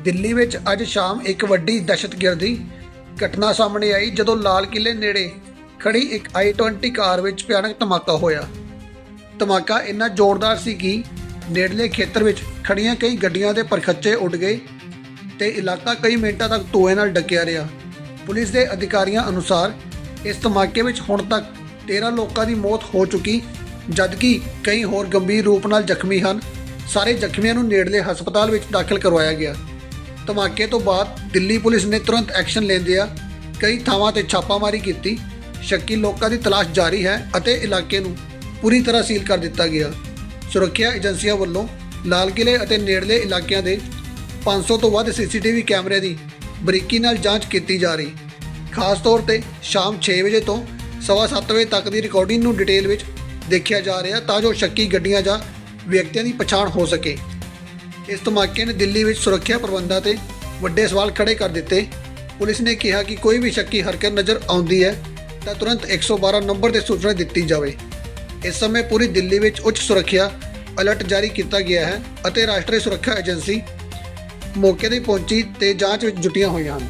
ਦਿੱਲੀ ਵਿੱਚ ਅੱਜ ਸ਼ਾਮ ਇੱਕ ਵੱਡੀ ਦਹਿਸ਼ਤਗਰਦੀ ਘਟਨਾ ਸਾਹਮਣੇ ਆਈ, ਜਦੋਂ ਲਾਲ ਕਿਲੇ ਨੇੜੇ ਖੜੀ ਇੱਕ i20 ਕਾਰ ਵਿੱਚ ਭਿਆਨਕ ਧਮਾਕਾ ਹੋਇਆ। ਧਮਾਕਾ ਇੰਨਾ ਜ਼ੋਰਦਾਰ ਸੀ ਕਿ ਨੇੜਲੇ ਖੇਤਰ ਵਿੱਚ ਖੜੀਆਂ ਕਈ ਗੱਡੀਆਂ ਦੇ ਪਰਖੱਚੇ ਉੱਡ ਗਏ ਤੇ ਇਲਾਕਾ ਕਈ ਮਿੰਟਾਂ ਤੱਕ ਧੂਏ ਨਾਲ ਡੱਕਿਆ ਰਿਹਾ। ਪੁਲਿਸ ਦੇ ਅਧਿਕਾਰੀਆਂ ਅਨੁਸਾਰ ਇਸ ਧਮਾਕੇ ਵਿੱਚ ਹੁਣ ਤੱਕ 13 ਲੋਕਾਂ ਦੀ ਮੌਤ ਹੋ ਚੁੱਕੀ, ਜਦਕਿ ਕਈ ਹੋਰ ਗੰਭੀਰ ਰੂਪ ਨਾਲ ਜ਼ਖਮੀ ਹਨ। ਸਾਰੇ ਜ਼ਖਮੀਆਂ ਨੂੰ ਨੇੜਲੇ ਹਸਪਤਾਲ ਵਿੱਚ ਦਾਖਲ ਕਰਵਾਇਆ ਗਿਆ। ਧਮਾਕੇ ਤੋਂ ਬਾਅਦ ਦਿੱਲੀ ਪੁਲਿਸ ਨੇ ਤੁਰੰਤ ਐਕਸ਼ਨ ਲੈਂਦਿਆਂ ਕਈ ਥਾਵਾਂ ਤੇ ਛਾਪਾਮਾਰੀ ਕੀਤੀ। ਸ਼ੱਕੀ ਲੋਕਾਂ ਦੀ ਤਲਾਸ਼ ਜਾਰੀ ਹੈ ਅਤੇ ਇਲਾਕੇ ਨੂੰ ਪੂਰੀ ਤਰ੍ਹਾਂ ਸੀਲ ਕਰ ਦਿੱਤਾ ਗਿਆ। ਸੁਰੱਖਿਆ ਏਜੰਸੀਆਂ ਵੱਲੋਂ ਲਾਲ ਕਿਲੇ ਅਤੇ ਨੇੜਲੇ ਇਲਾਕਿਆਂ ਦੇ 500 ਤੋਂ ਵੱਧ ਸੀਸੀਟੀਵੀ ਕੈਮਰੇ ਦੀ ਬਰੀਕੀ ਨਾਲ ਜਾਂਚ ਕੀਤੀ ਜਾ ਰਹੀ। ਖਾਸ ਤੌਰ ਤੇ ਸ਼ਾਮ 6 ਵਜੇ ਤੋਂ ਸਵਾ ਸੱਤ ਵਜੇ ਤੱਕ ਦੀ ਰਿਕਾਰਡਿੰਗ ਨੂੰ ਡਿਟੇਲ ਵਿੱਚ ਦੇਖਿਆ ਜਾ ਰਿਹਾ ਤਾਂ ਜੋ ਸ਼ੱਕੀ ਗੱਡੀਆਂ ਜਾਂ ਵਿਅਕਤੀਆਂ ਦੀ ਪਛਾਣ ਹੋ ਸਕੇ। ਇਸ ਧਮਾਕੇ ਨੇ ਦਿੱਲੀ ਵਿੱਚ ਸੁਰੱਖਿਆ ਪ੍ਰਬੰਧਾਂ ਤੇ ਵੱਡੇ ਸਵਾਲ ਖੜੇ ਕਰ ਦਿੱਤੇ। ਪੁਲਿਸ ਨੇ ਕਿਹਾ ਕਿ ਕੋਈ ਵੀ ਸ਼ੱਕੀ ਹਰਕਤ ਨਜ਼ਰ ਆਉਂਦੀ ਹੈ, ਤਾਂ ਤੁਰੰਤ 112 ਨੰਬਰ ਤੇ ਸੂਚਨਾ ਦਿੱਤੀ ਜਾਵੇ। ਇਸ ਸਮੇਂ ਪੂਰੀ ਦਿੱਲੀ ਵਿੱਚ ਉੱਚ ਸੁਰੱਖਿਆ ਅਲਰਟ ਜਾਰੀ ਕੀਤਾ ਗਿਆ ਹੈ ਅਤੇ ਰਾਸ਼ਟਰੀ ਸੁਰੱਖਿਆ ਏਜੰਸੀ ਮੌਕੇ ਤੇ ਪਹੁੰਚੀ ਤੇ ਜਾਂਚ ਵਿੱਚ ਜੁਟੀਆਂ ਹੋਈਆਂ ਹਨ।